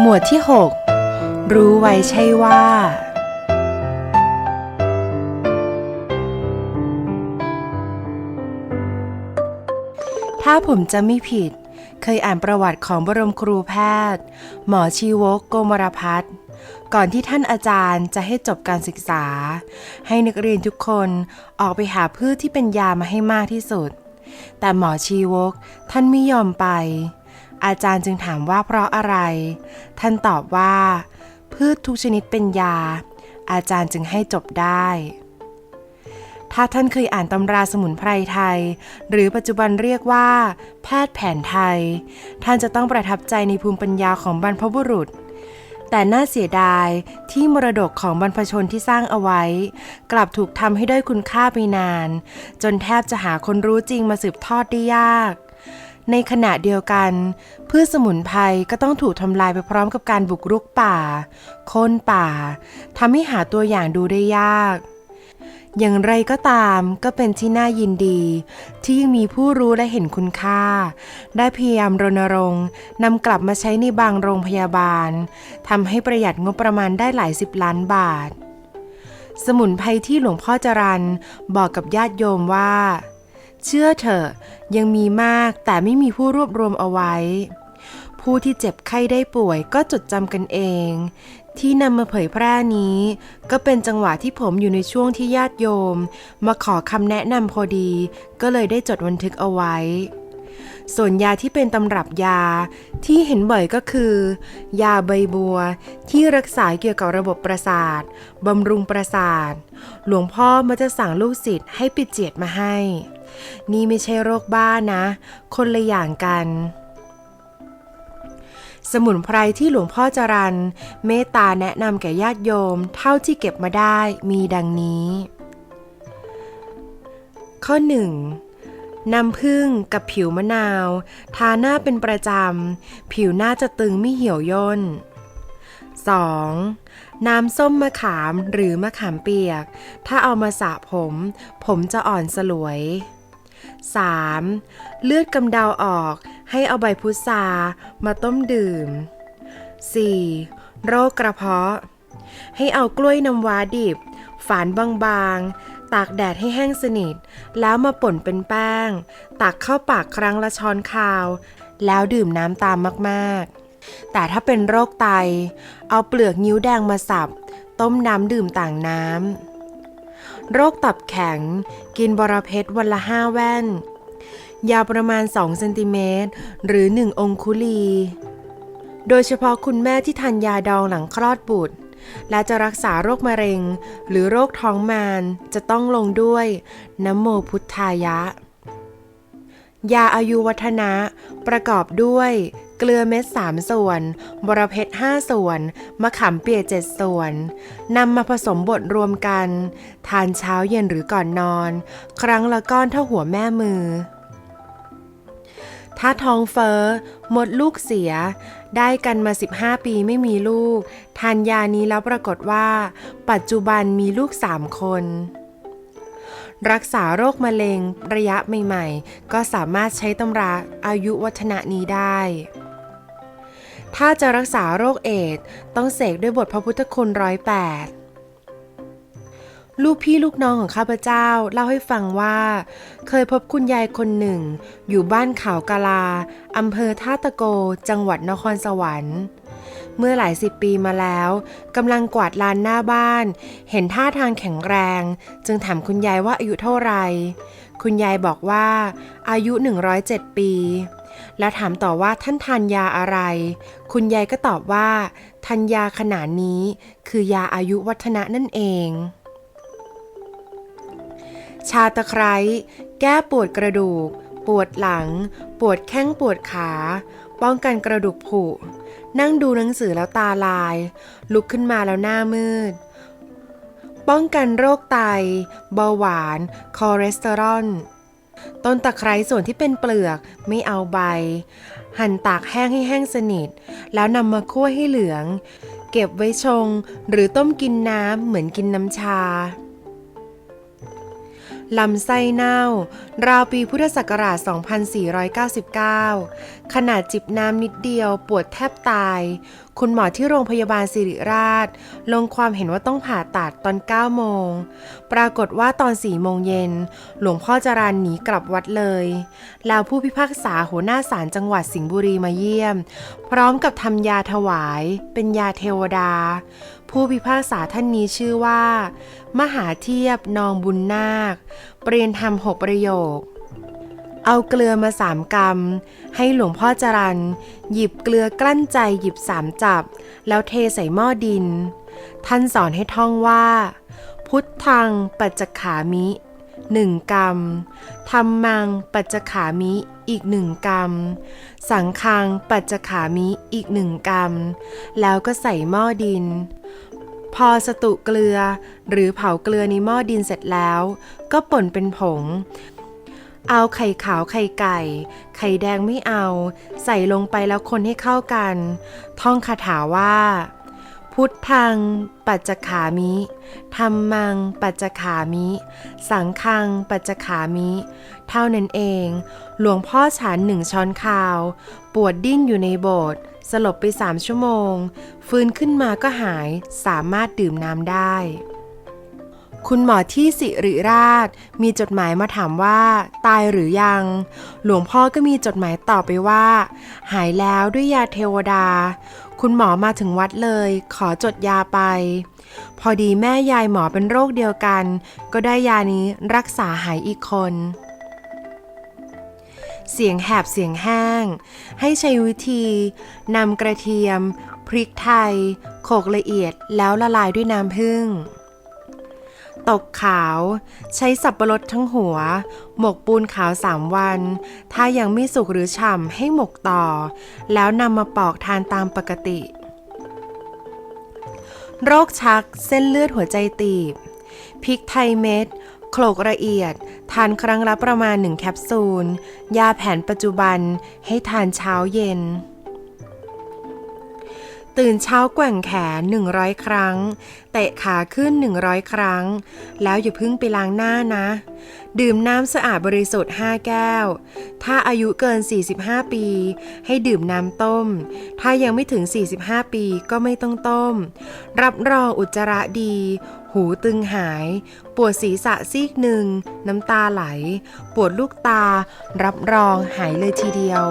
หมวดที่ 6 รู้ไว้ใช่ว่า ถ้าผมจะไม่ผิด เคยอ่านประวัติของบรมครูแพทย์ หมอชีวกโกมรพัฒน์ก่อนที่ท่านอาจารย์จะให้จบการศึกษา ให้นักเรียนทุกคนออกไปหาพืชที่เป็นยามาให้มากที่สุด แต่หมอชีวกท่านไม่ยอมไป อาจารย์จึงถามว่าเพราะอะไร ท่านตอบว่า พืชทุกชนิดเป็นยา อาจารย์จึงให้จบได้ ถ้าท่านเคยอ่านตำราสมุนไพรไทย หรือปัจจุบันเรียกว่า แพทย์แผนไทย ท่านจะต้องประทับใจในภูมิปัญญาของบรรพบุรุษ แต่น่าเสียดายที่มรดกของบรรพชนที่สร้างเอาไว้ กลับถูกทำให้ด้อยคุณค่าไปนาน จนแทบจะหาคนรู้จริงมาสืบทอดได้ยาก ในขณะเดียวกัน พืชสมุนไพรก็ต้องถูกทำลายไปพร้อมกับการบุกรุกป่า โค่นป่าทำให้หาตัวอย่างดูได้ยาก อย่างไรก็ตามก็เป็นที่น่ายินดี ที่ยังมีผู้รู้และเห็นคุณค่า ได้พยายามรณรงค์นำกลับมาใช้ในบางโรงพยาบาลทำให้ประหยัดงบประมาณได้หลายสิบล้านบาท สมุนไพรที่หลวงพ่อจรันบอกกับญาติโยมว่า เชื่อเถอะยังมีมากแต่ไม่มีผู้รวบรวมเอาไว้ ผู้ที่เจ็บไข้ได้ป่วยก็จดจำกันเอง ที่นำมาเผยแพร่นี้ ก็เป็นจังหวะที่ผมอยู่ในช่วงที่ญาติโยม มาขอคำแนะนำพอดี ก็เลยได้จดบันทึกเอาไว้ ส่วนยาที่เป็นตำรับยาที่เห็นบ่อยก็คือ ยาใบบัวที่รักษาเกี่ยวกับระบบประสาทบำรุงประสาท หลวงพ่อมักจะสั่งลูกศิษย์ให้ปิดเจียดมาให้ นี่ไม่ใช่โรคบ้านะ คนละอย่างกัน สมุนไพรที่หลวงพ่อจรันเมตตาแนะนำแก่ญาติโยม เท่าที่เก็บมาได้มีดังนี้ ข้อ 1. น้ำผึ้งกับผิวมะนาว ทาหน้าเป็นประจำ ผิวหน้าจะตึงไม่เหี่ยวย่น 2. น้ำส้มมะขามหรือมะขามเปียก ถ้าเอามาสระผม ผมจะอ่อนสลวย 3. เลือดกำเดาออกให้เอาใบพุทรามาต้มดื่ม 4. โรคกระเพาะ ให้เอากล้วยน้ำว้าดิบ ฝานบางๆ ตากแดดให้แห้งสนิท แล้วมาป่นเป็นแป้ง ตักเข้าปากครั้งละช้อนคาว แล้วดื่มน้ำตามมากๆ แต่ถ้าเป็นโรคไต เอาเปลือกนิ้วแดงมาสับ ต้มน้ำดื่มต่างน้ำ โรคตับแข็ง กินบรเพชรวันละห้าแว่น ยาวประมาณ 2 เซนติเมตร หรือ 1 องคุลี โดยเฉพาะคุณแม่ที่ทานยาดองหลังคลอดบุตร และจะรักษาโรคมะเร็ง หรือโรคท้องมานจะต้องลงด้วยน้ำโมพุทธายะ ยาอายุวัฒนะ ประกอบด้วยเกลือเม็ด 3 ส่วน บรเพชร5ส่วน มะขามเปียก7ส่วน นำมาผสมบดรวมกัน ทานเช้าเย็นหรือก่อนนอน ครั้งละก้อนเท่าหัวแม่มือ ถ้าท้องเฟ้อหมดลูกเสีย ได้กันมา 15 ปีไม่มีลูก ทานยานี้แล้วปรากฏว่า ปัจจุบันมีลูก 3 คน รักษาโรคมะเร็งระยะใหม่ๆ ก็สามารถใช้ตำราอายุวัฒนะนี้ได้ ถ้าจะรักษาโรคเอดต้องเสกด้วยบทพระพุทธคุณร้อยแปด ลูกพี่ลูกน้องของข้าพเจ้าเล่าให้ฟังว่า เคยพบคุณยายคนหนึ่ง อยู่บ้านเขากาลาอำเภอท่าตะโก จังหวัดนครสวรรค์ เมื่อหลายสิบปีมาแล้วกำลังกวาดลานหน้าบ้าน เห็นท่าทางแข็งแรง จึงถามคุณยายว่าอายุเท่าไหร่คุณยายบอกว่า อายุ 107 ปี แล้วถามต่อว่าท่านทานยาอะไร คุณยายก็ตอบว่าทานยาขนาดนี้คือยาอายุวัฒนะนั่นเอง ชาตะไคร้แก้ปวดกระดูก ปวดหลัง ปวดแข้งปวดขา ป้องกันกระดูกผุ นั่งดูหนังสือแล้วตาลาย ลุกขึ้นมาแล้วหน้ามืด ป้องกันโรคไต เบาหวาน คอเลสเตอรอลต้นตะไคร้ส่วนที่เป็นเปลือกไม่เอาใบ หั่นตากแห้งให้แห้งสนิท แล้วนำมาคั่วให้เหลือง เก็บไว้ชง หรือต้มกินน้ำเหมือนกินน้ำชา ลำไส้เน่า ราวปีพุทธศักราช 2499 ขนาดจิบน้ำนิดเดียวปวดแทบตาย คุณหมอที่โรงพยาบาลสิริราช ลงความเห็นว่าต้องผ่าตัดตอน 9 โมง ปรากฏว่าตอน 4 โมงเย็น หลวงพ่อจรันหนีกลับวัดเลย แล้วผู้พิพากษาหัวหน้าศาลจังหวัดสิงห์บุรีมาเยี่ยม พร้อมกับทำยาถวาย เป็นยาเทวดา ผู้พิพากษาท่านนี้ชื่อว่า มหาเทียบนองบุญนาค เปรียนธรรมหกประโยค เอาเกลือมาสามกำให้หลวงพ่อจรันหยิบเกลือกลั้นใจหยิบสามจับ แล้วเทใส่หม้อดิน ท่านสอนให้ท่องว่า พุทธังปัจจขามิหนึ่งกำธรรมังปัจจขามิ อีกหนึ่งกำสังฆังปัจจขามิ อีกหนึ่งกำแล้วก็ใส่หม้อดิน พอสตุเกลือ หรือเผาเกลือในหม้อดินเสร็จแล้ว ก็ป่นเป็นผง เอาไข่ขาวไข่ไก่ ไข่แดงไม่เอา ใส่ลงไปแล้วคนให้เข้ากัน ท่องคาถาว่า พุทธัง ปัจจขามิธรรมัง ปัจจขามิ สังฆัง ปัจจขามิ เท่านั้นเอง หลวงพ่อฉันหนึ่งช้อนข้าว ปวดดิ้นอยู่ในโบสถ์ สลบไปสามชั่วโมง ฟื้นขึ้นมาก็หายสามารถดื่มน้ำได้ คุณหมอที่สิริราช มีจดหมายมาถามว่า ตายหรือยัง หลวงพ่อก็มีจดหมายตอบไปว่า หายแล้วด้วยยาเทวดา คุณหมอมาถึงวัดเลย ขอจดยาไป พอดีแม่ยายหมอเป็นโรคเดียวกัน ก็ได้ยานี้รักษาหายอีกคน เสียงแหบเสียงแห้ง ให้ใช้วิธีนำกระเทียม พริกไทย โขลกละเอียดแล้วละลายด้วยน้ำผึ้งตกขาว ใช้สับปะรดทั้งหัว หมกปูนขาวสามวัน ถ้ายังไม่สุกหรือฉ่ำให้หมกต่อ แล้วนำมาปอกทานตามปกติ โรคชักเส้นเลือดหัวใจตีบ พริกไทยเม็ดโขลกละเอียด ทานครั้งละประมาณ 1 แคปซูล ยาแผนปัจจุบันให้ทานเช้าเย็น ตื่นเช้าแกว่งแขน 100 ครั้ง เตะขาขึ้น 100 ครั้ง แล้วอย่าพิ่งไปล้างหน้านะ ดื่มน้ำสะอาดบริสุทธิ์ 5 แก้ว ถ้าอายุเกิน 45 ปี ให้ดื่มน้ำต้ม ถ้ายังไม่ถึง 45 ปีก็ไม่ต้องต้ม รับรองอุจจาระดี หูตึงหาย ปวดศีรษะซีกหนึ่ง น้ำตาไหล ปวดลูกตา รับรองหายเลยทีเดียว